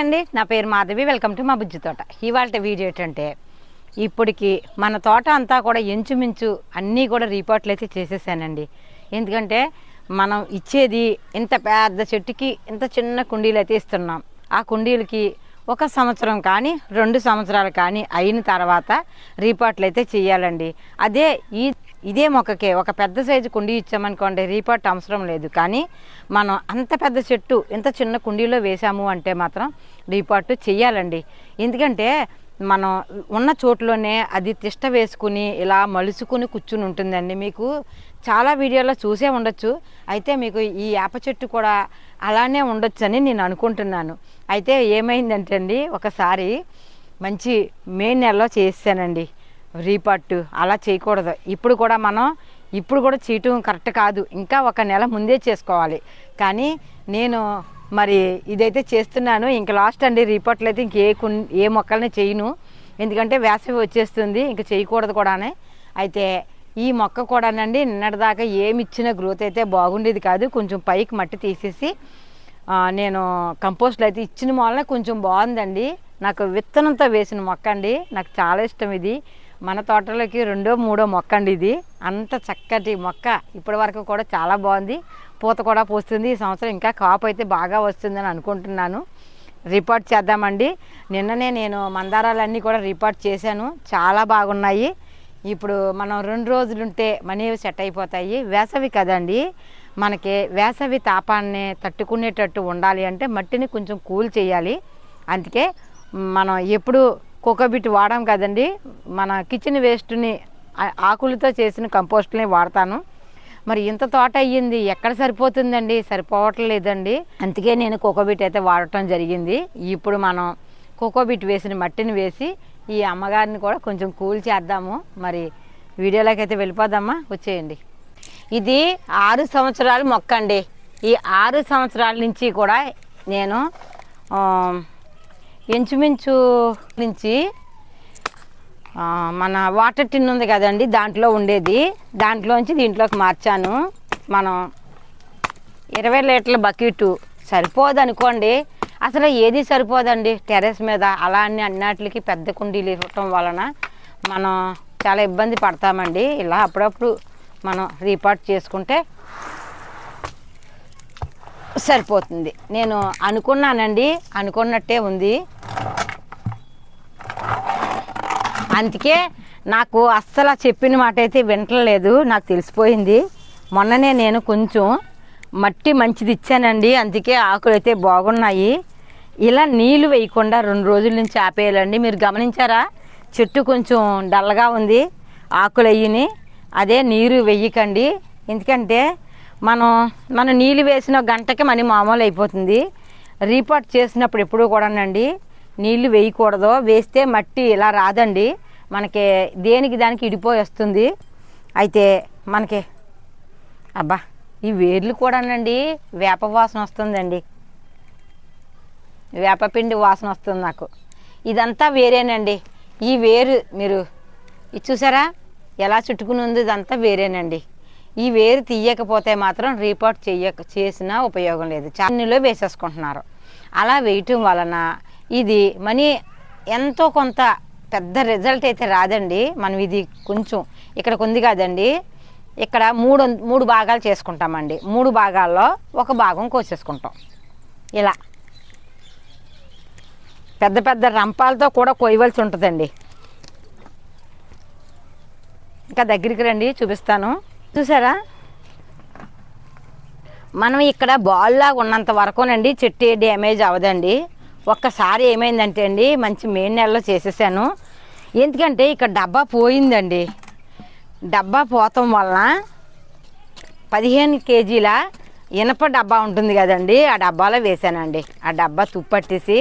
అండి నా పేరు మాధవి. వెల్కమ్ టు మా బుజ్జి తోట. ఇవాళ వీడియో ఏంటంటే ఇప్పటికి మన తోట అంతా కూడా ఎంచుమించు అన్నీ కూడా రిపోర్ట్లు అయితే చేసేసానండి. ఎందుకంటే మనం ఇచ్చేది ఇంత పెద్ద చెట్టుకి ఇంత చిన్న కుండీలు అయితే ఇస్తున్నాం. ఆ కుండీలకి ఒక సంవత్సరం కానీ రెండు సంవత్సరాలు కానీ అయిన తర్వాత రీపాట్లు అయితే చేయాలండి అదే ఈ ఇదే మొక్కకే ఒక పెద్ద సైజు కుండీ ఇచ్చామనుకోండి రీపాట్ అవసరం లేదు. కానీ మనం అంత పెద్ద చెట్టు ఇంత చిన్న కుండీలో వేసాము అంటే మాత్రం రీపాట్ చెయ్యాలండి. ఎందుకంటే మనం ఉన్న చోట్లోనే అది తిష్ట వేసుకుని ఇలా మలుసుకుని కూర్చుని ఉంటుందండి. మీకు చాలా వీడియోలో చూసే ఉండొచ్చు. అయితే మీకు ఈ వేప చెట్టు కూడా అలానే ఉండొచ్చని నేను అనుకుంటున్నాను. అయితే ఏమైందంటే అండి ఒకసారి మంచి మే నెలలో చేసానండి రీపట్టు అలా చేయకూడదు. ఇప్పుడు కూడా మనం ఇప్పుడు కూడా చేయటం కరెక్ట్ కాదు. ఇంకా ఒక నెల ముందే చేసుకోవాలి. కానీ నేను మరి ఇదైతే చేస్తున్నాను. ఇంకా లాస్ట్ అండి రిపోర్ట్లు అయితే ఇంకే ఏ మొక్కల్ని చేయను. ఎందుకంటే వేసవి వచ్చేస్తుంది ఇంకా చేయకూడదు కూడానే. అయితే ఈ మొక్క కూడానండి నిన్నటిదాకా ఏమి ఇచ్చిన గ్రోత్ అయితే బాగుండేది కాదు. కొంచెం పైకి మట్టి తీసేసి నేను కంపోస్ట్లు అయితే ఇచ్చిన మొలన కొంచెం బాగుందండి. నాకు విత్తనంతో వేసిన మొక్క అండి. నాకు చాలా ఇష్టం ఇది. మన తోటలోకి రెండో మూడో మొక్క అండి ఇది. అంత చక్కటి మొక్క ఇప్పటి వరకు కూడా చాలా బాగుంది. పూత కూడా పోస్తుంది. ఈ సంవత్సరం ఇంకా కాపు అయితే బాగా వస్తుందని అనుకుంటున్నాను. రిపోర్ట్ చేద్దామండి. నిన్ననే నేను మందారాలన్నీ కూడా రిపోర్ట్ చేశాను. చాలా బాగున్నాయి. ఇప్పుడు మనం రెండు రోజులు ఉంటే మనీ సెట్ అయిపోతాయి. వేసవి కదండి. మనకి వేసవి తాపాన్ని తట్టుకునేటట్టు ఉండాలి అంటే మట్టిని కొంచెం కూల్ చేయాలి. అందుకే మనం ఎప్పుడు కోకోబిట్ వాడాం కదండి. మన కిచెన్ వేస్ట్ని ఆకులతో చేసిన కంపోస్ట్ని వాడతాను. మరి ఇంత తోట అయ్యింది ఎక్కడ సరిపోతుందండి? సరిపోవట్లేదండి. అందుకే నేను కోకోబిట్ అయితే వాడటం జరిగింది. ఇప్పుడు మనం కోకోబిట్ వేసిన మట్టిని వేసి ఈ అమ్మగారిని కూడా కొంచెం కూల్ చేద్దాము. మరి వీడియోలోకి అయితే వెళ్ళిపోదామా? వచ్చేయండి. ఇది ఆరు సంవత్సరాల మొక్క అండి. ఈ ఆరు సంవత్సరాల నుంచి కూడా నేను ఇంచుమించు నుంచి మన వాటర్ టిన్ ఉంది కదండి దాంట్లో ఉండేది. దాంట్లోంచి దీంట్లోకి మార్చాను. మనం ఇరవై లీటర్ల బకెట్ సరిపోదు అనుకోండి అసలు ఏది సరిపోదండి? టెర్రస్ మీద అలా అన్ని అన్నిటికి పెద్ద కుండీలు ఇవ్వటం వలన మనం చాలా ఇబ్బంది పడతామండి. ఇలా అప్పుడప్పుడు మనం రీపార్ట్ చేసుకుంటే సరిపోతుంది. నేను అనుకున్నానండి అనుకున్నట్టే ఉంది. అందుకే నాకు అస్సలు చెప్పిన మాట అయితే వింటలేదు నాకు తెలిసిపోయింది. మొన్ననే నేను కొంచెం మట్టి మంచిది ఇచ్చానండి అందుకే ఆకులు అయితే బాగున్నాయి. ఇలా నీళ్ళు వేయకుండా రెండు రోజుల నుంచి ఆపేయాలండి. మీరు గమనించారా? చెట్టు కొంచెం డల్గా ఉంది ఆకులు అయ్యిని. అదే నీరు వెయ్యకండి ఎందుకంటే మనం మనం నీళ్ళు వేసిన గంటకి మనీ మామూలు అయిపోతుంది. రీపాట్ చేసినప్పుడు ఎప్పుడు కూడానండి నీళ్ళు వేయకూడదు. వేస్తే మట్టి ఇలా రాదండి. మనకి దేనికి దానికి ఇడిపోయి వస్తుంది. అయితే మనకి అబ్బా ఈ వేర్లు కూడానండి వేప వాసన వస్తుందండి. వేపపిండి వాసన వస్తుంది నాకు. ఇదంతా వేరేనండి. ఈ వేరు మీరు ఇది చూసారా? ఎలా చుట్టుకుని ఉంది ఇదంతా వేరేనండి. ఈ వేరు తీయకపోతే మాత్రం రీపోర్ట్ చేయక చేసినా ఉపయోగం లేదు. చాన్నీలో వేసేసుకుంటున్నారు. అలా వేయటం వలన ఇది మనీ ఎంతో కొంత పెద్ద రిజల్ట్ అయితే రాదండి. మనం ఇది కొంచెం ఇక్కడ ఉంది కాదండి. ఇక్కడ మూడు మూడు భాగాలు చేసుకుంటామండి. మూడు భాగాల్లో ఒక భాగం కోసేసుకుంటాం. ఇలా. పెద్ద పెద్ద రంపాలతో కూడా కోయవలసి ఉంటుందండి. ఇంకా దగ్గరికి రండి చూపిస్తాను. చూసారా? మనం ఇక్కడ బాల్లాగా ఉన్నంత వరకునండి చెట్టు డ్యామేజ్ అవ్వదండి. ఒక్కసారి ఏమైందంటే అండి మంచి మే నెలలో చేసేసాను. ఎందుకంటే ఇక్కడ డబ్బా పోయిందండి. డబ్బా పోతం వలన పదిహేను కేజీల ఇనప డబ్బా ఉంటుంది కదండి ఆ డబ్బాలో వేసానండి. ఆ డబ్బా తుప్పట్టేసి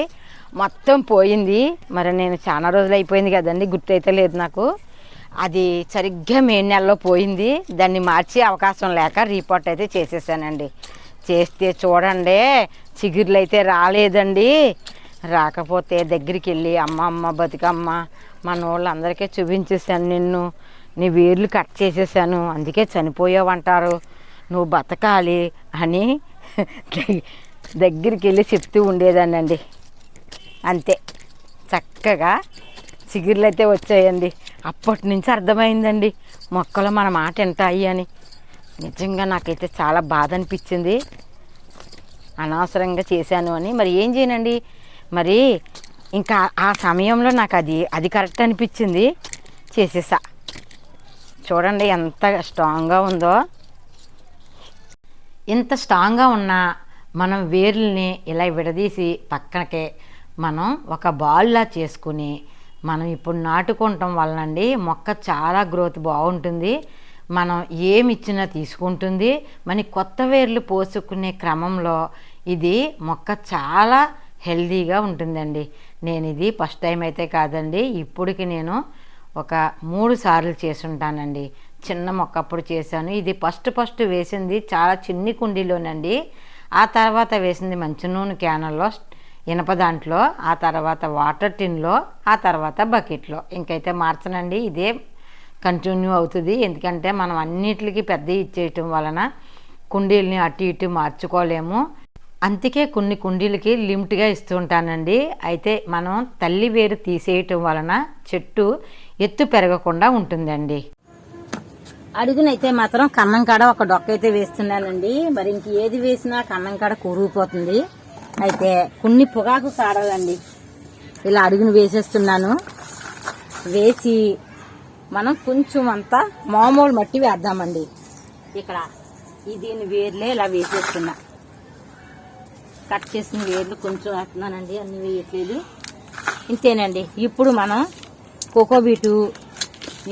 మొత్తం పోయింది. మరి నేను చాలా రోజులు అయిపోయింది కదండి గుర్తైతే లేదు నాకు. అది సరిగ్గా మే నెలలో పోయింది. దాన్ని మార్చే అవకాశం లేక రిపోర్ట్ అయితే చేసేసానండి. చేస్తే చూడండి చిగుర్లు అయితే రాలేదండి. రాకపోతే దగ్గరికి వెళ్ళి అమ్మ అమ్మ బతుకమ్మ మన వాళ్ళందరికీ చూపించేసాను నిన్ను. నీ వేర్లు కట్ చేసేసాను అందుకే చనిపోయావంటారు. నువ్వు బతకాలి అని దగ్గరికి వెళ్ళి చెప్తూ ఉండేదానండి అంతే. చక్కగా చిగుర్లు అయితే వచ్చాయండి. అప్పటి నుంచి అర్థమైందండి. మొక్కలు మన మాట వింటాయి అని. నిజంగా నాకైతే చాలా బాధ అనిపించింది. అనవసరంగా చేశాను అని. మరి ఏం చేయనండి? మరి ఇంకా ఆ సమయంలో నాకు అది అది కరెక్ట్ అనిపించింది. చేసేసా. చూడండి ఎంత స్ట్రాంగ్గా ఉందో. ఇంత స్ట్రాంగ్గా ఉన్న మనం వేర్లని ఇలా విడదీసి పక్కనకే మనం ఒక బాల్లా చేసుకుని మనం ఇప్పుడు నాటుకుంటాం వలనండి మొక్క చాలా గ్రోత్ బాగుంటుంది. మనం ఏమిచ్చినా తీసుకుంటుంది. మన కొత్త వేర్లు పోసుకునే క్రమంలో ఇది మొక్క చాలా హెల్దీగా ఉంటుందండి. నేను ఇది ఫస్ట్ టైం అయితే కాదండి. ఇప్పటికి నేను ఒక మూడు సార్లు చేసి ఉంటానండి చిన్న మొక్క అప్పుడు చేశాను. ఇది ఫస్ట్ ఫస్ట్ వేసింది చాలా చిన్ని కుండీలోనండి. ఆ తర్వాత వేసింది మంచి నూనె క్యానల్లో ఇనప దాంట్లో ఆ తర్వాత వాటర్ టిన్లో ఆ తర్వాత బకెట్లో. ఇంకైతే మార్చనండి. ఇదే కంటిన్యూ అవుతుంది. ఎందుకంటే మనం అన్నిటికి పెద్ద ఇచ్చేయటం వలన కుండీలని అటు ఇటు మార్చుకోలేము. అందుకే కొన్ని కుండీలకి లిమిట్గా ఇస్తూ ఉంటానండి అయితే మనం తల్లి వేరు తీసేయటం వలన చెట్టు ఎత్తు పెరగకుండా ఉంటుందండి. అడుగునైతే మాత్రం కన్నం కాడ ఒక డొక్క అయితే వేస్తున్నానండి. మరి ఇంక ఏది వేసినా కన్నం కాడ కూరుకుపోతుంది. అయితే కొన్ని పొగాకు కాడాలండి. ఇలా అడుగును వేసేస్తున్నాను. వేసి మనం కొంచెం అంతా మామూలు మట్టి వేద్దామండి. ఇక్కడ ఈ దీని వేర్లే ఇలా వేసేస్తున్నా. కట్ చేసిన వేర్లు కొంచెం వేస్తున్నానండి అన్ని వేయట్లేదు. ఇంతేనండి. ఇప్పుడు మనం కోకోబీటు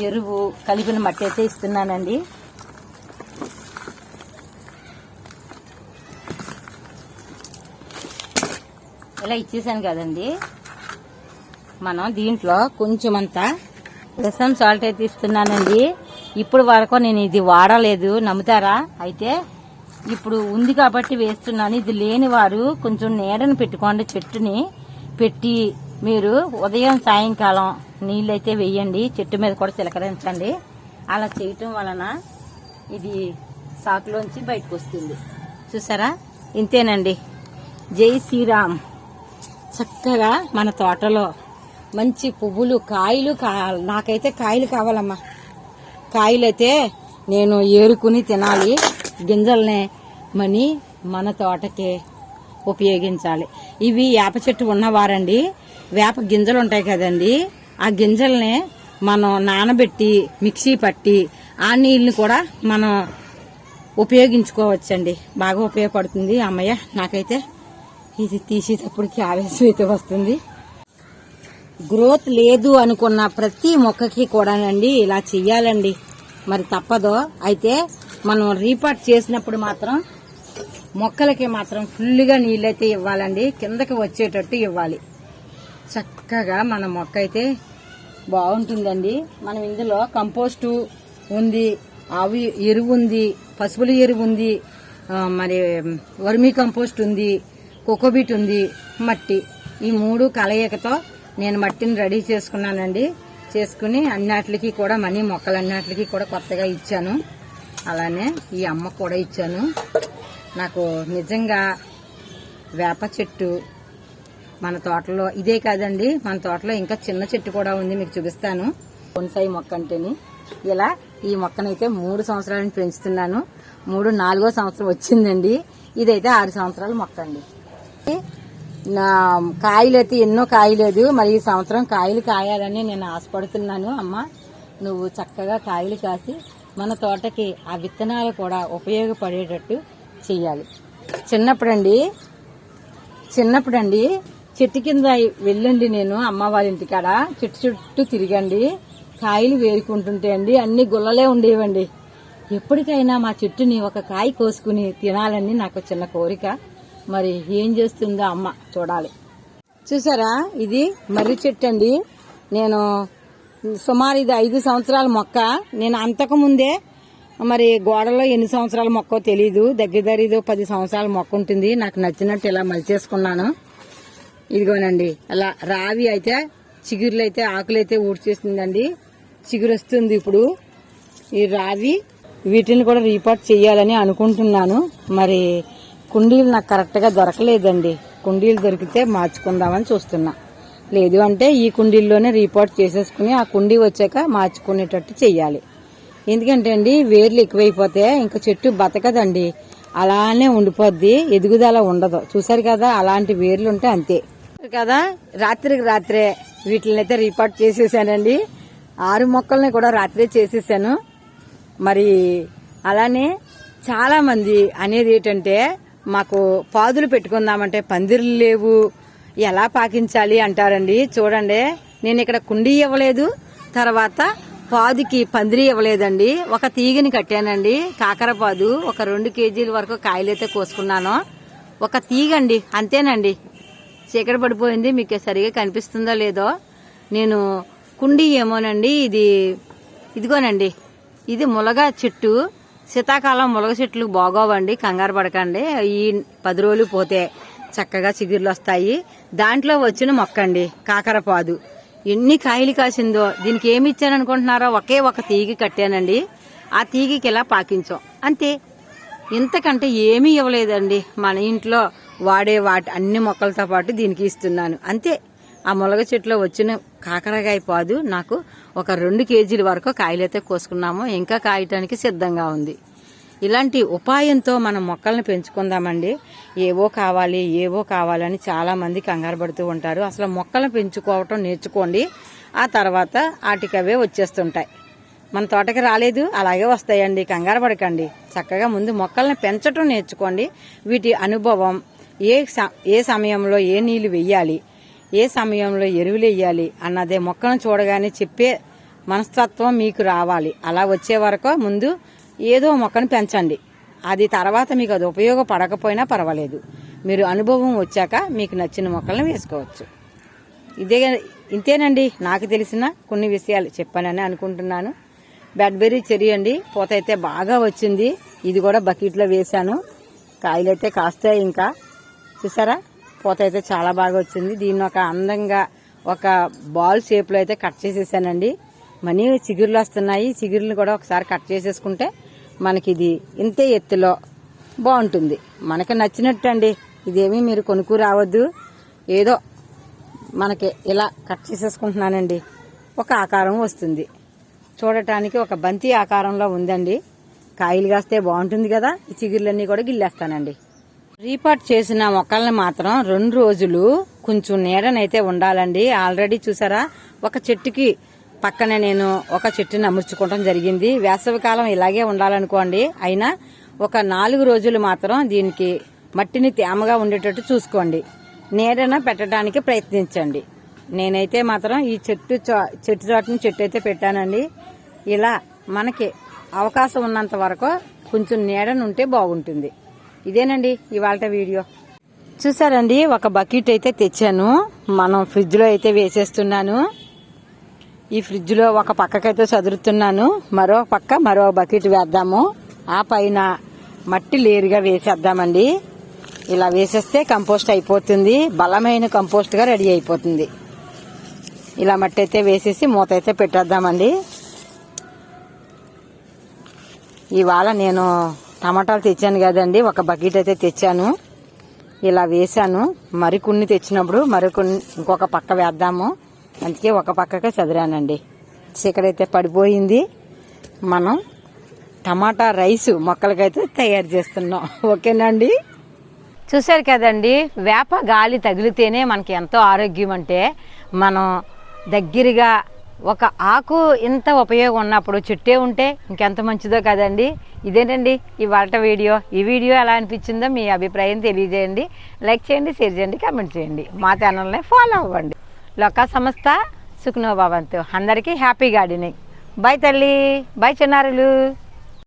ఎరువు కలిపిన మట్టి అయితే ఇస్తున్నానండి. ఇలా ఇచ్చేసాను కదండి. మనం దీంట్లో కొంచెం అంతా రసం సాల్ట్ అయితే ఇస్తున్నానండి. ఇప్పుడు వరకు నేను ఇది వాడలేదు. నమ్ముతారా? అయితే ఇప్పుడు ఉంది కాబట్టి వేస్తున్నాను. ఇది లేని వారు కొంచెం నీడను పెట్టుకోండి చెట్టుని. పెట్టి మీరు ఉదయం సాయంకాలం నీళ్ళైతే వేయండి. చెట్టు మీద కూడా చిలకరించండి. అలా చేయటం వలన ఇది సాకులోంచి బయటకు వస్తుంది. చూసారా? ఇంతేనండి. జై శ్రీరామ్. చక్కగా మన తోటలో మంచి పువ్వులు కాయలు కా నాకైతే కాయలు కావాలమ్మా. కాయలైతే నేను ఏరుకుని తినాలి. గింజల్ని మని మన తోటకే ఉపయోగించాలి. ఇవి వేప చెట్టు ఉన్నవారండి. వేప గింజలు ఉంటాయి కదండి. ఆ గింజల్ని మనం నానబెట్టి మిక్సీ పట్టి ఆ నీళ్ళని కూడా మనం ఉపయోగించుకోవచ్చండి. బాగా ఉపయోగపడుతుంది అమ్మయ్య. నాకైతే ఇది తీసేటప్పటికి ఆవేశం అయితే వస్తుంది. గ్రోత్ లేదు అనుకున్న ప్రతి మొక్కకి కూడానండి ఇలా చెయ్యాలండి. మరి తప్పదో. అయితే మనం రీపాట్ చేసినప్పుడు మాత్రం మొక్కలకి మాత్రం ఫుల్గా నీళ్ళైతే ఇవ్వాలండి. కిందకి వచ్చేటట్టు ఇవ్వాలి. చక్కగా మన మొక్క అయితే బాగుంటుందండి. మనం ఇందులో కంపోస్టు ఉంది ఆవు ఎరువు ఉంది పసుపుల ఎరువు ఉంది మరి వర్మీ కంపోస్ట్ ఉంది కోకోబీట్ ఉంది మట్టి ఈ మూడు కలయికతో నేను మట్టిని రెడీ చేసుకున్నానండి. చేసుకుని అన్నిటికి కూడా మనీ మొక్కలన్నిటికి కూడా కొత్తగా ఇచ్చాను. అలానే ఈ అమ్మ కూడా ఇచ్చాను. నాకు నిజంగా వేప చెట్టు మన తోటలో ఇదే కాదండి మన తోటలో ఇంకా చిన్న చెట్టు కూడా ఉంది మీకు చూపిస్తాను. బొన్సాయి మొక్క అంటేని. ఇలా ఈ మొక్కనైతే మూడు సంవత్సరాలని పెంచుతున్నాను. మూడు నాలుగో సంవత్సరం వచ్చిందండి. ఇదైతే ఆరు సంవత్సరాల మొక్క అండి. నా కాయలు అయితే ఎన్నో కాయలేదు మరి ఈ సంవత్సరం కాయలు కాయాలని నేను ఆశపడుతున్నాను అమ్మ. నువ్వు చక్కగా కాయలు కాసి మన తోటకి ఆ విత్తనాలు కూడా ఉపయోగపడేటట్టు చేయాలి చిన్నప్పుడండి చిన్నప్పుడండి చెట్టు కింద వెళ్ళండి నేను అమ్మ వాళ్ళ ఇంటికాడ. చెట్టు చుట్టూ తిరిగండి. కాయలు వేరుకుంటుంటే అండి అన్ని గుల్లలే ఉండేవండి. ఎప్పటికైనా మా చెట్టుని ఒక కాయ కోసుకుని తినాలని నాకు చిన్న కోరిక. మరి ఏం చేస్తుందో అమ్మ చూడాలి. చూసారా? ఇది మర్రి చెట్టు అండి. నేను సుమారు ఇది ఐదు సంవత్సరాల మొక్క. నేను అంతకు ముందే మరి గోడలో ఎన్ని సంవత్సరాల మొక్కో తెలియదు దగ్గర దగ్గర ఇదో పది సంవత్సరాల మొక్క ఉంటుంది. నాకు నచ్చినట్టు ఇలా మలిచేసుకున్నాను ఇదిగోనండి. అలా రావి అయితే చిగురులు అయితే ఆకులు అయితే ఊడ్చేస్తుందండి చిగురు వస్తుంది ఇప్పుడు. ఈ రావి వీటిని కూడా రీపాట్ చేయాలని అనుకుంటున్నాను. మరి కుండీలు నాకు కరెక్ట్గా దొరకలేదండి. కుండీలు దొరికితే మార్చుకుందామని చూస్తున్నా. లేదు అంటే ఈ కుండీల్లోనే రిపోర్ట్ చేసేసుకుని ఆ కుండీ వచ్చాక మార్చుకునేటట్టు చెయ్యాలి. ఎందుకంటే అండి వేర్లు ఎక్కువైపోతే ఇంకా చెట్టు బతకదండి. అలానే ఉండిపోద్ది ఎదుగుదల ఉండదు. చూసారు కదా అలాంటి వేర్లు ఉంటే అంతే. కదా రాత్రికి రాత్రే వీటిని అయితే రిపోర్ట్ చేసేసానండి. ఆరు మొక్కల్ని కూడా రాత్రే చేసేసాను. మరి అలానే చాలామంది అనేది ఏంటంటే మాకు పాదులు పెట్టుకుందామంటే పందిర్లు లేవు. ఎలా పాకించాలి అంటారండి. చూడండి నేను ఇక్కడ కుండీ ఇవ్వలేదు. తర్వాత పాదుకి పందిరి ఇవ్వలేదండి. ఒక తీగని కట్టానండి. కాకర పాదు ఒక రెండు కేజీల వరకు కాయలైతే కోసుకున్నాను. ఒక తీగండి అంతేనండి. చీకటి పడిపోయింది మీకు సరిగా కనిపిస్తుందో లేదో. నేను కుండీ ఏమోనండి ఇది ఇదిగోనండి. ఇది ములగా చెట్టు. శీతాకాలం ములగ చెట్లు బాగోవండి కంగారు పడకండి. ఈ పది రోజులు పోతే చక్కగా చిగుర్లు వస్తాయి. దాంట్లో వచ్చిన మొక్కండి కాకరపాదు ఎన్ని కాయలు కాసిందో దీనికి ఏమి ఇచ్చాననుకుంటున్నారో ఒకే ఒక తీగి కట్టానండి. ఆ తీగికి ఇలా పాకించాం. అంతే. ఇంతకంటే ఏమీ ఇవ్వలేదండి. మన ఇంట్లో వాడే వాటి అన్ని మొక్కలతో పాటు దీనికి ఇస్తున్నాను. అంతే. ఆ ములగ చెట్లో వచ్చిన కాకరకాయ పాదు నాకు ఒక రెండు కేజీల వరకు కాయలైతే కోసుకున్నాము. ఇంకా కాయటానికి సిద్ధంగా ఉంది. ఇలాంటి ఉపాయంతో మనం మొక్కలను పెంచుకుందామండి. ఏవో కావాలి ఏవో కావాలని చాలామంది కంగారు పడుతూ ఉంటారు. అసలు మొక్కలను పెంచుకోవటం నేర్చుకోండి. ఆ తర్వాత వాటికవే వచ్చేస్తుంటాయి. మన తోటకి రాలేదు అలాగే వస్తాయండి. కంగారు పడకండి. చక్కగా ముందు మొక్కల్ని పెంచటం నేర్చుకోండి. వీటి అనుభవం ఏ ఏ సమయంలో ఏ నీళ్ళు వెయ్యాలి ఏ సమయంలో ఎరువులు వేయాలి అన్నదే మొక్కను చూడగానే చెప్పే మనస్తత్వం మీకు రావాలి. అలా వచ్చే వరకు ముందు ఏదో మొక్కను పెంచండి. అది తర్వాత మీకు అది ఉపయోగపడకపోయినా పర్వాలేదు. మీరు అనుభవం వచ్చాక మీకు నచ్చిన మొక్కలను వేసుకోవచ్చు. ఇదే ఇంతేనండి. నాకు తెలిసిన కొన్ని విషయాలు చెప్పానని అనుకుంటున్నాను. బెడ్బెర్రీ చెరీ అండి. పూత అయితే బాగా వచ్చింది. ఇది కూడా బకెట్లో వేశాను. కాయలైతే కాస్తాయి ఇంకా. చూసారా? పూత అయితే చాలా బాగా వచ్చింది. దీన్ని ఒక అందంగా ఒక బాల్ షేప్లో అయితే కట్ చేసేసానండి. మనీ చిగుర్లు వస్తున్నాయి. చిగుర్లు కూడా ఒకసారి కట్ చేసేసుకుంటే మనకి ఇది ఇంతే ఎత్తులో బాగుంటుంది. మనకి నచ్చినట్టు అండి ఇదేమీ మీరు కొనుక్కు రావద్దు. ఏదో మనకి ఇలా కట్ చేసేసుకుంటున్నానండి. ఒక ఆకారం వస్తుంది. చూడటానికి ఒక బంతి ఆకారంలో ఉందండి. కాయలు కాస్తే బాగుంటుంది కదా. ఈ చిగుర్లన్నీ కూడా గిల్లేస్తానండి. రీపాట్ చేసిన మొక్కల్ని మాత్రం రెండు రోజులు కొంచెం నీడనైతే ఉండాలండి. ఆల్రెడీ చూసారా? ఒక చెట్టుకి పక్కనే నేను ఒక చెట్టుని అమర్చుకోవడం జరిగింది. వేసవికాలం ఇలాగే ఉండాలనుకోండి. అయినా ఒక నాలుగు రోజులు మాత్రం దీనికి మట్టిని తేమగా ఉండేటట్టు చూసుకోండి. నీడన పెట్టడానికి ప్రయత్నించండి. నేనైతే మాత్రం ఈ చెట్టు చెట్టు చోటని చెట్టు అయితే పెట్టానండి. ఇలా మనకి అవకాశం ఉన్నంత వరకు కొంచెం నీడను ఉంటే బాగుంటుంది. ఇదేనండి ఇవాళ వీడియో. చూసారండి ఒక బకెట్ అయితే తెచ్చాను. మనం ఫ్రిడ్జ్లో అయితే వేసేస్తున్నాను. ఈ ఫ్రిడ్జ్లో ఒక పక్కకైతే చదురుతున్నాను. మరో పక్క మరో బకెట్ వేద్దాము. ఆ పైన మట్టి లేరుగా వేసేద్దామండి. ఇలా వేసేస్తే కంపోస్ట్ అయిపోతుంది. బలమైన కంపోస్ట్గా రెడీ అయిపోతుంది. ఇలా మట్టి అయితే వేసేసి మూత అయితే పెట్టేద్దామండి. ఇవాళ నేను టమాటాలు తెచ్చాను కదండి. ఒక బకెట్ అయితే తెచ్చాను. ఇలా వేసాను మరికొన్ని తెచ్చినప్పుడు మరికొన్ని ఇంకొక పక్క వేద్దాము. అందుకే ఒక పక్కకే చదిరానండి. చీకడైతే పడిపోయింది. మనం టమాటా రైస్ మొక్కలకైతే తయారు చేస్తున్నాం. ఓకేనండి? చూశారు కదండి వేప గాలి తగిలితేనే మనకి ఎంతో ఆరోగ్యం అంటే మనం దగ్గరగా ఒక ఆకు ఇంత ఉపయోగం ఉన్నప్పుడు చెట్టే ఉంటే ఇంకెంత మంచిదో కదండి. ఇదేనండి ఇవాళ వీడియో? ఈ వీడియో ఎలా అనిపించిందో మీ అభిప్రాయం తెలియజేయండి. లైక్ చేయండి షేర్ చేయండి కామెంట్ చేయండి. మా ఛానల్ని ఫాలో అవ్వండి. లోకా సంస్థ సుఖనో భవంతు. అందరికీ హ్యాపీ గార్డెనింగ్. బాయ్ తల్లి. బాయ్ చిన్నారులు.